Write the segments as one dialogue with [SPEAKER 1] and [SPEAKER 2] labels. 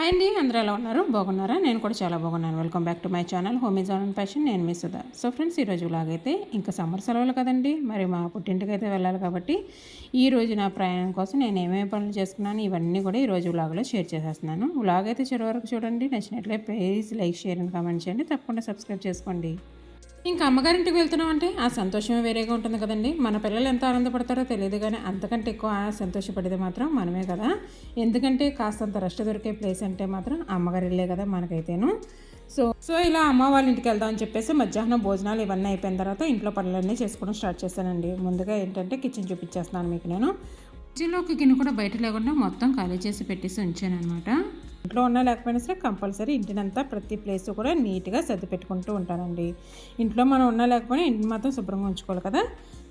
[SPEAKER 1] Hi అండి అందరూ ఎలా ఉన్నారు? బాగున్నారా? నేను కూడా చాలా బాగున్నాను. Welcome back to my channel home is on fashion నేను మీ సుధా. సో ఫ్రెండ్స్ ఈరోజు లాగైతే ఇంకా సమ్మర్ సెలవులు కదండి. మరి మా పుట్టింటికి అయితే వెళ్ళాలి కాబట్టి ఈ రోజు నా ప్రయాణం కోసం నేను ఏమేమి పనులు చేసుకున్నాను ఇవన్నీ కూడా ఈ రోజు షేర్ చేసేస్తున్నాను. లాగైతే చివరి వరకు చూడండి. నచ్చినట్లే please like share and comment చేయండి. తప్పకుండా సబ్స్క్రైబ్ చేసుకోండి. ఇంకా అమ్మగారింటికి వెళ్తున్నాం అంటే ఆ సంతోషమే వేరేగా ఉంటుంది కదండి. మన పిల్లలు ఎంత ఆనందపడతారో తెలియదు కానీ అంతకంటే ఎక్కువ సంతోషపడేది మాత్రం మనమే కదా. ఎందుకంటే కాస్తంత రెస్ట్ దొరికే ప్లేస్ అంటే మాత్రం అమ్మగారు ఇల్లే కదా మనకైతేను. సో సో ఇలా అమ్మ వాళ్ళ ఇంటికి వెళ్దాం అని చెప్పేసి మధ్యాహ్నం భోజనాలు ఇవన్నీ అయిపోయిన తర్వాత ఇంట్లో పనులన్నీ చేసుకోవడం స్టార్ట్ చేశానండి. ముందుగా ఏంటంటే కిచెన్ చూపించేస్తున్నాను మీకు నేను. కిచెన్లో ఒక గిన్నె కూడా బయట లేకుండా మొత్తం ఖాళీ చేసి పెట్టేసి ఉంచాను అనమాట ఇంట్లో ఉన్నా లేకపోయినా సరే కంపల్సరీ ఇంటినంతా ప్రతి ప్లేస్ కూడా నీట్గా సర్ది పెట్టుకుంటూ ఉంటానండి. ఇంట్లో మనం ఉన్నా లేకపోయినా ఇంటిని మాత్రం శుభ్రంగా ఉంచుకోవాలి కదా.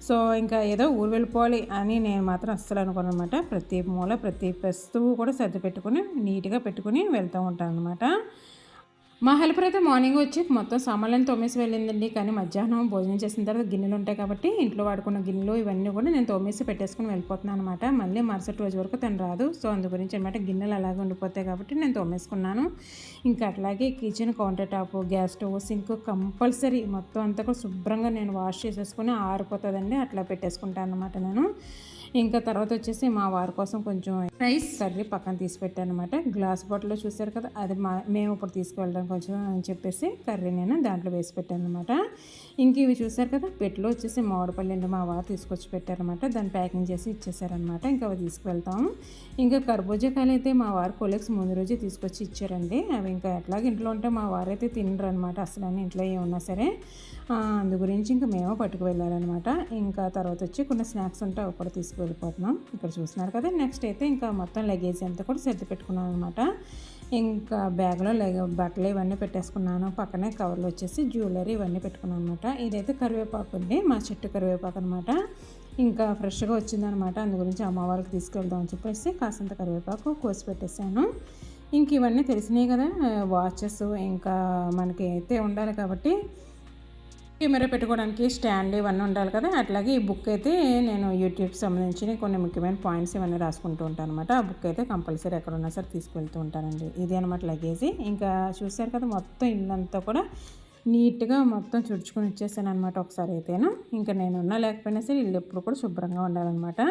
[SPEAKER 1] సో ఇంకా ఏదో ఊరు వెళ్ళిపోవాలి అని నేను మాత్రం అస్సలు అనుకోను అనమాట ప్రతి మూల ప్రతి వస్తువు కూడా సర్ది పెట్టుకుని నీట్గా పెట్టుకుని వెళ్తూ ఉంటాను అనమాట మా హెల్పర్ అయితే మార్నింగ్ వచ్చి మొత్తం సామాన్లను తోమేసి వెళ్ళిందండి. కానీ మధ్యాహ్నం భోజనం చేసిన తర్వాత గిన్నెలు ఉంటాయి కాబట్టి ఇంట్లో వాడుకున్న గిన్నెలు ఇవన్నీ కూడా నేను తోమేసి పెట్టేసుకుని వెళ్ళిపోతున్నాను అనమాట మళ్ళీ మరుసటి రోజు వరకు తను రాదు. సో అందు గురించి అనమాట గిన్నెలు అలాగే ఉండిపోతాయి కాబట్టి నేను తోమేసుకున్నాను. ఇంకా అట్లాగే kitchen counter top gas stove sink compulsory మొత్తం అంతా కూడా శుభ్రంగా నేను వాష్ చేసేసుకుని ఆరిపోతుందండి. అట్లా పెట్టేసుకుంటాను అనమాట నేను. ఇంకా తర్వాత వచ్చేసి మా వారి కోసం కొంచెం రైస్ కర్రీ పక్కన తీసి పెట్టాను అనమాట గ్లాస్ బాటిల్లో చూసారు కదా అది మా మేము ఇప్పుడు తీసుకువెళ్ళడం కొంచెం అని చెప్పేసి కర్రీ నేను దాంట్లో వేసి పెట్టాను అనమాట ఇంక ఇవి చూసారు కదా పెట్టులో వచ్చేసి మామిడిపల్లి మా వారు తీసుకొచ్చి పెట్టారనమాట దాన్ని ప్యాకింగ్ చేసి ఇచ్చేసారనమాట ఇంకా అవి తీసుకువెళ్తాము ఇంకా కర్బూజా కాయలు అయితే మా వారు కొలీగ్స్ ముందు రోజే తీసుకొచ్చి ఇచ్చారండి. అవి ఇంకా ఎట్లాగ ఇంట్లో ఉంటే మా వారు అయితే తినరు అనమాట అసలు అని ఇంట్లో ఏమన్నా సరే. అందు గురించి ఇంకా మేము పట్టుకు వెళ్ళాలన్నమాట ఇంకా తర్వాత వచ్చి కొన్ని స్నాక్స్ ఉంటే అవి కూడా తీసుకువెళ్ళిపోతున్నాం ఇక్కడ చూస్తున్నారు కదా. నెక్స్ట్ అయితే ఇంకా మొత్తం లగేజ్ అంతా కూడా సర్ది పెట్టుకున్నాను అనమాట ఇంకా బ్యాగ్లో లెగ బట్టలు ఇవన్నీ పెట్టేసుకున్నాను. పక్కనే కవర్లు వచ్చేసి జ్యువెలరీ ఇవన్నీ పెట్టుకున్నాను అనమాట ఇదైతే కరివేపాకు ఉంది మా చెట్టు కరివేపాకు అనమాట ఇంకా ఫ్రెష్గా వచ్చిందనమాట అందు గురించి అమ్మవారికి తీసుకెళ్దాం అని చెప్పేసి కాసంత కరివేపాకు కోసి పెట్టేశాను. ఇంక ఇవన్నీ తెలిసినాయి కదా వాచెస్ ఇంకా మనకి అయితే ఉండాలి కాబట్టి కెమెరా పెట్టుకోవడానికి స్టాండ్ ఇవన్నీ ఉండాలి కదా. అట్లాగే ఈ బుక్ అయితే నేను యూట్యూబ్కి సంబంధించిన కొన్ని ముఖ్యమైన పాయింట్స్ ఇవన్నీ రాసుకుంటూ ఉంటాను అనమాట ఆ బుక్ అయితే కంపల్సరీ ఎక్కడ ఉన్నా సరే తీసుకెళ్తూ ఉంటానండి. ఇది అనమాట లగేజ్. ఇంకా చూశారు కదా మొత్తం ఇల్లంతా కూడా నీట్గా మొత్తం చుడుచుకొని వచ్చేసాను అనమాట ఒకసారి అయితేను. ఇంకా నేను ఉన్నా లేకపోయినా సరే ఇల్లు ఎప్పుడు కూడా శుభ్రంగా ఉండాలన్నమాట.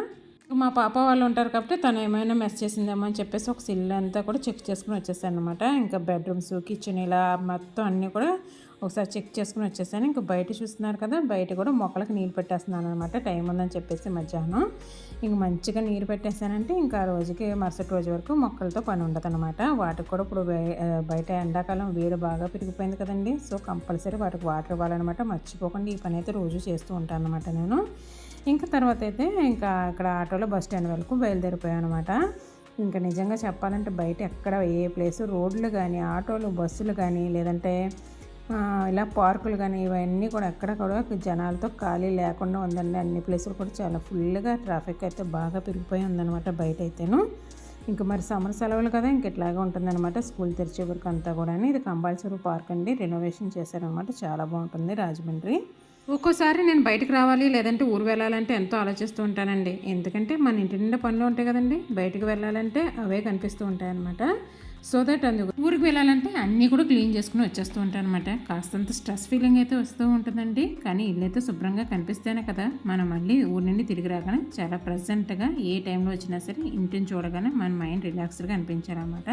[SPEAKER 1] మా పాప వాళ్ళు ఉంటారు కాబట్టి తను ఏమైనా మెస్ చేసిందేమో అని చెప్పేసి ఒక సిల్ అంతా కూడా చెక్ చేసుకుని వచ్చేసాను అనమాట ఇంకా బెడ్రూమ్స్ కిచెన్ ఇలా మొత్తం అన్నీ కూడా ఒకసారి చెక్ చేసుకుని వచ్చేసాను. ఇంకా బయట చూస్తున్నారు కదా బయట కూడా మొక్కలకు నీళ్ళు పెట్టేస్తున్నాను అనమాట టైం ఉందని చెప్పేసి మధ్యాహ్నం. ఇంక మంచిగా నీరు పెట్టేశానంటే ఇంకా ఆ రోజుకి మరుసటి రోజు వరకు మొక్కలతో పని ఉండదు అనమాట వాటికి కూడా ఇప్పుడు బయట ఎండాకాలం వేడి బాగా పెరిగిపోయింది కదండి. సో కంపల్సరీ వాటికి వాటర్ ఇవ్వాలన్నమాట. మర్చిపోకుండా ఈ పని అయితే రోజు చేస్తూ ఉంటాను అనమాట నేను. ఇంకా తర్వాత అయితే ఇంకా అక్కడ ఆటోలో బస్ స్టాండ్ వరకు బయలుదేరిపోయాను అనమాట ఇంకా నిజంగా చెప్పాలంటే బయట ఎక్కడ ఏ ప్లేస్ రోడ్లు కానీ ఆటోలు బస్సులు కానీ లేదంటే ఇలా పార్కులు కానీ ఇవన్నీ కూడా ఎక్కడ కూడా జనాలతో ఖాళీ లేకుండా ఉందండి. అన్ని ప్లేసులు కూడా చాలా ఫుల్గా ట్రాఫిక్ అయితే బాగా పెరిగిపోయి ఉందన్నమాట బయట అయితేను ఇంకా మరి సమ్మర్ సెలవులు కదా ఇంక ఇట్లాగే ఉంటుందన్నమాట. స్కూల్ తెరిచే వరకు అంతా కూడా ఇది కంపల్సరీ పార్క్ అండి. రెనోవేషన్ చేశారనమాట చాలా బాగుంటుంది రాజమండ్రి. ఒక్కోసారి నేను బయటకు రావాలి లేదంటే ఊరు వెళ్ళాలంటే ఎంతో ఆలోచిస్తూ ఉంటానండి. ఎందుకంటే మన ఇంటి నిండా పనులు ఉంటాయి కదండి. బయటకు వెళ్ళాలంటే అవే కనిపిస్తూ ఉంటాయి అనమాట సో దట్ అందుకు ఊరికి వెళ్ళాలంటే అన్నీ కూడా క్లీన్ చేసుకుని వచ్చేస్తూ ఉంటాను అనమాట కాస్తంత స్ట్రెస్ ఫీలింగ్ అయితే వస్తూ ఉంటుందండి. కానీ ఇల్లు అయితే శుభ్రంగా కనిపిస్తేనే కదా మనం మళ్ళీ ఊరి నుండి తిరిగి రాగానే చాలా ప్రజెంట్గా ఏ టైంలో వచ్చినా సరే ఇంటిని చూడగానే మన మైండ్ రిలాక్స్డ్గా అనిపించారనమాట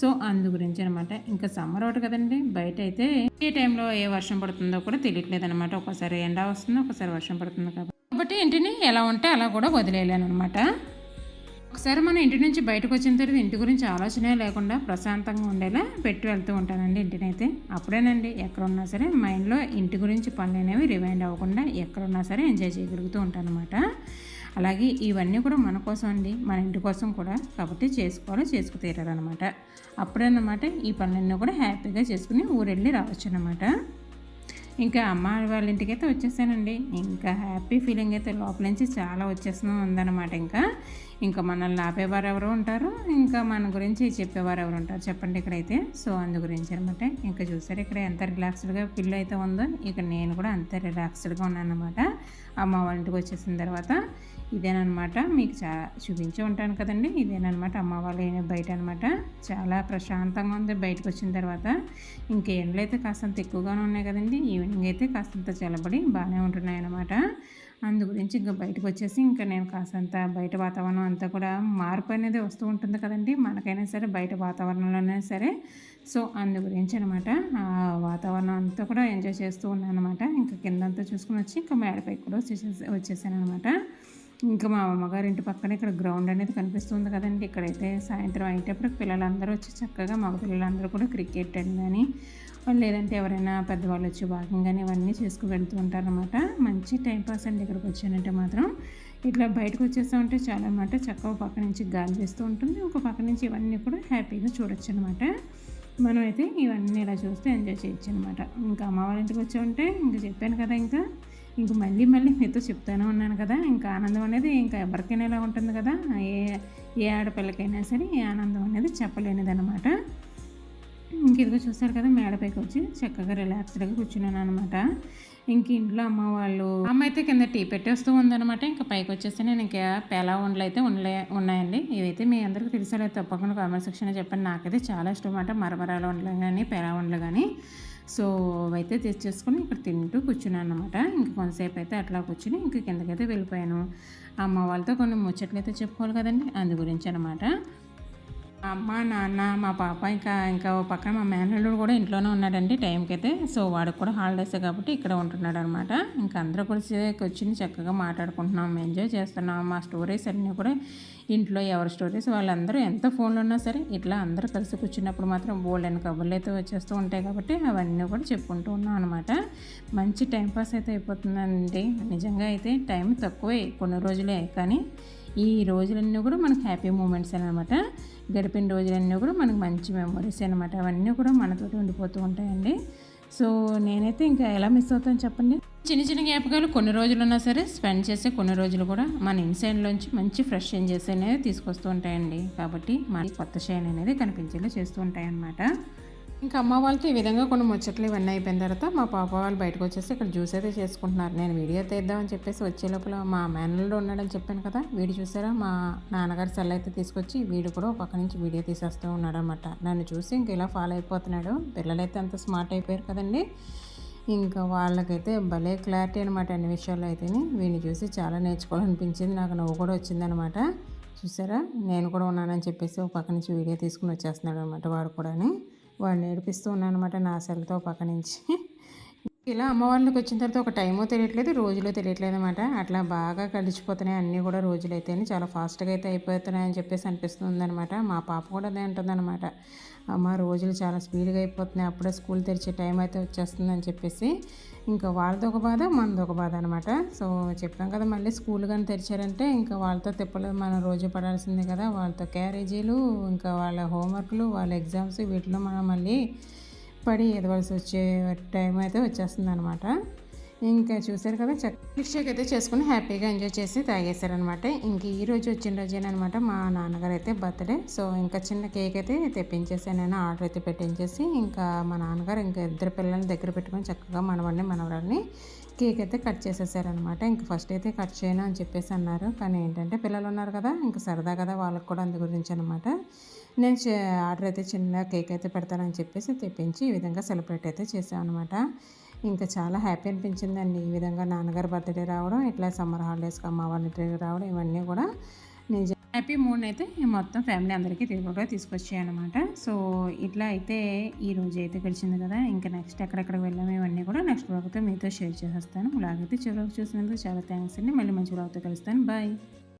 [SPEAKER 1] సో అందు గురించి అనమాట ఇంకా సమ్మర్ ఒకటి కదండి. బయట అయితే ఏ టైంలో ఏ వర్షం పడుతుందో కూడా తెలియట్లేదు అనమాట ఒకసారి ఎండ వస్తుంది ఒకసారి వర్షం పడుతుంది కాబట్టి ఇంటిని ఎలా ఉంటే అలా కూడా వదిలేయలేను అనమాట ఒకసారి మన ఇంటి నుంచి బయటకు వచ్చిన తర్వాత ఇంటి గురించి ఆలోచనే లేకుండా ప్రశాంతంగా ఉండేలా పెట్టి వెళ్తూ ఉంటానండి ఇంటినైతే. అప్పుడేనండి ఎక్కడున్నా సరే మైండ్లో ఇంటి గురించి పనులు అనేవి రివైండ్ అవ్వకుండా ఎక్కడున్నా సరే ఎంజాయ్ చేయగలుగుతూ ఉంటాను అనమాట అలాగే ఇవన్నీ కూడా మన కోసం అండి మన ఇంటి కోసం కూడా కాబట్టి చేసుకోవాలి చేసుకు తీరారనమాట అప్పుడన్నమాట ఈ పనులన్నీ కూడా హ్యాపీగా చేసుకుని ఊరెళ్ళి రావచ్చు అనమాట ఇంకా అమ్మ వాళ్ళ ఇంటికి అయితే వచ్చేసానండి. ఇంకా హ్యాపీ ఫీలింగ్ అయితే లోపల నుంచి చాలా వచ్చేస్తూ ఉందన్నమాట ఇంకా. ఇంకా మనల్ని ఆపేవారు ఎవరు ఉంటారు ఇంకా మన గురించి చెప్పేవారు ఎవరు ఉంటారు. చెప్పండి ఇక్కడైతే. సో అందు గురించి అనమాట ఇంకా చూసారు ఇక్కడ ఎంత రిలాక్స్డ్గా పిల్లు అయితే ఉందో. ఇక నేను కూడా అంత రిలాక్స్డ్గా ఉన్నాను అనమాట అమ్మ వాళ్ళ ఇంటికి వచ్చేసిన తర్వాత ఇదేనమాట మీకు చా చూపించి ఉంటాను కదండి. ఇదేనమాట అమ్మ వాళ్ళ బయట అనమాట చాలా ప్రశాంతంగా ఉంది బయటకు వచ్చిన తర్వాత. ఇంకా ఎండలు అయితే కాస్తంత ఎక్కువగానే ఉన్నాయి కదండి. ఈవినింగ్ అయితే కాస్తంత చల్లబడి బాగానే ఉంటున్నాయనమాట అందు గురించి ఇంకా బయటకు వచ్చేసి ఇంకా నేను కాసంత బయట వాతావరణం అంతా కూడా మార్పు అనేది వస్తూ ఉంటుంది కదండి. మనకైనా సరే బయట వాతావరణంలోనే సరే. సో అందు గురించి అనమాట ఆ వాతావరణం అంతా కూడా ఎంజాయ్ చేస్తూ ఉన్నాను అనమాట ఇంకా కిందంతా చూసుకుని వచ్చి ఇంకా మేడపైకి కూడా వచ్చేసి వచ్చేసాను అనమాట ఇంకా మా అమ్మగారి ఇంటి పక్కన ఇక్కడ గ్రౌండ్ అనేది కనిపిస్తుంది కదండి. ఇక్కడైతే సాయంత్రం అయ్యేటప్పుడు పిల్లలందరూ వచ్చి చక్కగా మగ పిల్లలందరూ కూడా క్రికెట్ అని కానీ లేదంటే ఎవరైనా పెద్దవాళ్ళు వచ్చి వాకింగ్ కానీ ఇవన్నీ చేసుకు వెళ్తూ ఉంటారనమాట మంచి టైంపాస్ అండి ఇక్కడికి వచ్చానంటే మాత్రం. ఇట్లా బయటకు వచ్చేస్తూ ఉంటే చాలా అనమాట చక్కగా పక్క నుంచి గాలి వేస్తూ ఉంటుంది. ఒక పక్క నుంచి ఇవన్నీ కూడా హ్యాపీగా చూడొచ్చు అనమాట మనం అయితే ఇవన్నీ ఇలా చూస్తే ఎంజాయ్ చేయొచ్చు అనమాట ఇంకా అమ్మ వాళ్ళ ఇంటికి వచ్చి ఉంటే ఇంకా చెప్పాను కదా ఇంకా. ఇంక మళ్ళీ మళ్ళీ మీతో చెప్తూనే ఉన్నాను కదా. ఇంకా ఆనందం అనేది ఇంకా ఎవరికైనా ఇలా ఉంటుంది కదా. ఏ ఏ ఆడపిల్లకైనా సరే ఆనందం అనేది చెప్పలేనిది అనమాట ఇంక ఇదిగో చూస్తారు కదా మేడపైకి వచ్చి చక్కగా రిలాక్స్డ్గా కూర్చున్నాను అనమాట ఇంక ఇంట్లో అమ్మ వాళ్ళు అమ్మ అయితే కింద టీ పెట్టేస్తూ ఉందనమాట ఇంకా పైకి వచ్చేస్తే నేను ఇంకా పేలా వండలు అయితే ఉండలే ఉన్నాయండి. ఇవైతే మీ అందరికీ తెలిసేలా తప్పకుండా కామెంట్ సెక్షన్ చెప్పండి. నాకైతే చాలా ఇష్టం అన్నమాట. మరమరాలు వండలు కానీ పేలా వండలు కానీ సో అయితే తెచ్చేసుకొని ఇక్కడ తింటూ కూర్చున్నాను అనమాట ఇంక కొంతసేపు అయితే అట్లా కూర్చుని ఇంక కిందకైతే వెళ్ళిపోయాను. అమ్మ వాళ్ళతో కొన్ని ముచ్చట్లు అయితే చెప్పుకోవాలి కదండి? అందు గురించి అనమాట అమ్మ నాన్న మా పాప ఇంకా ఇంకా పక్కన మా మేనల్లుడు కూడా ఇంట్లోనే ఉన్నాడండి టైంకి అయితే సో వాడికి కూడా హాలిడేస్ కాబట్టి ఇక్కడ ఉంటున్నాడు అనమాట ఇంకా అందరూ కలిసి వచ్చి చక్కగా మాట్లాడుకుంటున్నాం ఎంజాయ్ చేస్తున్నాం. మా స్టోరీస్ అన్నీ కూడా ఇంట్లో ఎవరి స్టోరీస్ వాళ్ళందరూ ఎంత ఫోన్లు ఉన్నా సరే ఇట్లా అందరూ కలిసి కూర్చున్నప్పుడు మాత్రం బోల్డ్ అని కబుర్లు అయితే వచ్చేస్తూ ఉంటాయి కాబట్టి అవన్నీ కూడా చెప్పుకుంటూ ఉన్నాం అనమాట. మంచి టైంపాస్ అయితే అయిపోతుందండి. నిజంగా అయితే టైం తక్కువే కొన్ని రోజులే కానీ ఈ రోజులన్నీ కూడా మనకు హ్యాపీ మూమెంట్స్ అనమాట. గడిపిన రోజులన్నీ కూడా మనకు మంచి మెమొరీస్ అనమాట అవన్నీ కూడా మనతోటి ఉండిపోతూ ఉంటాయండి. సో నేనైతే ఇంకా ఎలా మిస్ అవుతాను చెప్పండి? చిన్న చిన్న జ్ఞాపకాలు కొన్ని రోజులు ఉన్నా సరే స్పెండ్ చేసే కొన్ని రోజులు కూడా మన ఇన్సైడ్లోంచి మంచి ఫ్రెష్ చేంజెస్ అనేది తీసుకొస్తూ ఉంటాయండి. కాబట్టి మన కొత్త షైన్ అనేది కనిపించేలా చేస్తూ ఉంటాయన్నమాట. ఇంకా అమ్మ వాళ్ళతో ఈ విధంగా కొన్ని ముచ్చట్లు ఇవన్నీ అయిపోయిన తర్వాత మా పాప వాళ్ళు బయటకు వచ్చేసి ఇక్కడ జ్యూస్ అయితే చేసుకుంటున్నారు. నేను వీడియో తీద్దామని చెప్పేసి వచ్చే లోపల మా మేనల్లో ఉన్నాడని చెప్పాను కదా వీడు చూసారా? మా నాన్నగారి సెల్ అయితే తీసుకొచ్చి వీడు కూడా పక్క నుంచి వీడియో తీసేస్తూ ఉన్నాడనమాట నన్ను చూసి ఇంక ఇలా ఫాలో అయిపోతున్నాడు. పిల్లలైతే అంత స్మార్ట్ అయిపోయారు కదండి. ఇంకా వాళ్ళకైతే భలే క్లారిటీ అనమాట అన్ని విషయాల్లో అయితే వీడిని చూసి చాలా నేర్చుకోవాలనిపించింది. నాకు నవ్వు కూడా వచ్చిందనమాట చూసారా? నేను కూడా ఉన్నానని చెప్పేసి ఒక పక్క నుంచి వీడియో తీసుకుని వచ్చేస్తున్నాడు అనమాట వాడు కూడా వాడిని ఏడిపిస్తూ ఉన్నాను అనమాట నా సెల్తో పక్క నుంచి ఇలా అమ్మవారికి వచ్చిన తర్వాత ఒక టైమో తెలియట్లేదు రోజులో తెలియట్లేదు అనమాట అట్లా బాగా గడిచిపోతున్నాయి అన్నీ కూడా రోజులు అయితే చాలా ఫాస్ట్గా అయితే అయిపోతున్నాయని చెప్పేసి అనిపిస్తుంది అనమాట మా పాప కూడా అదే ఉంటుందన్నమాట అమ్మ రోజులు చాలా స్పీడ్గా అయిపోతున్నాయి అప్పుడే స్కూల్ తెరిచే టైం అయితే వచ్చేస్తుందని చెప్పేసి. ఇంకా వాళ్ళతో ఒక బాధ మనది ఒక బాధ అనమాట సో చెప్పాం కదా మళ్ళీ స్కూల్ కానీ తెరిచారంటే ఇంకా వాళ్ళతో తిప్పలేదు మనం రోజు పడాల్సిందే కదా. వాళ్ళతో క్యారేజీలు ఇంకా వాళ్ళ హోంవర్క్లు వాళ్ళ ఎగ్జామ్స్ వీటిలో మనం మళ్ళీ పడి ఎదవలసి వచ్చే టైం అయితే వచ్చేస్తుంది అనమాట ఇంకా చూసారు కదా చక్ మిల్క్షేక్ అయితే చేసుకుని హ్యాపీగా ఎంజాయ్ చేసి తాగేశారనమాట ఇంక ఈ రోజు వచ్చిన రోజేనమాట మా నాన్నగారు అయితే బర్త్డే. సో ఇంకా చిన్న కేక్ అయితే తెప్పించేసాను నేను ఆర్డర్ అయితే పెట్టించేసి ఇంకా మా నాన్నగారు ఇంకా ఇద్దరు పిల్లల్ని దగ్గర పెట్టుకొని చక్కగా మనవాడిని మనవరాల్ని కేక్ అయితే కట్ చేసేసారనమాట. ఇంకా ఫస్ట్ అయితే కట్ చేయను అని చెప్పేసి అన్నారు. కానీ ఏంటంటే పిల్లలు ఉన్నారు కదా ఇంకా సరదా కదా వాళ్ళకి కూడా అందు గురించి అనమాట. నేను ఆర్డర్ అయితే చిన్న కేక్ అయితే పెడతానని చెప్పేసి తెప్పించి ఈ విధంగా సెలబ్రేట్ అయితే చేసాను అనమాట ఇంకా చాలా హ్యాపీ అనిపించిందండి. ఈ విధంగా నాన్నగారు బర్త్డే రావడం ఇట్లా సమ్మర్ హాలిడేస్కి అమ్మ వాళ్ళ రావడం ఇవన్నీ కూడా నేను హ్యాపీ మూడ్ అయితే మొత్తం ఫ్యామిలీ అందరికీ తిరుగుగా తీసుకొచ్చాయి అనమాట సో ఇట్లా అయితే ఈ రోజు అయితే గడిచింది కదా ఇంకా నెక్స్ట్ ఎక్కడెక్కడికి వెళ్ళాము ఇవన్నీ కూడా నెక్స్ట్ బ్లాగ్తో మీతో షేర్ చేసేస్తాను. బ్లాగ్ అయితే చివరికి చూసినందుకు చాలా థ్యాంక్స్ అండి. మళ్ళీ మంచి బ్లాగ్తో కలుస్తాను. బాయ్.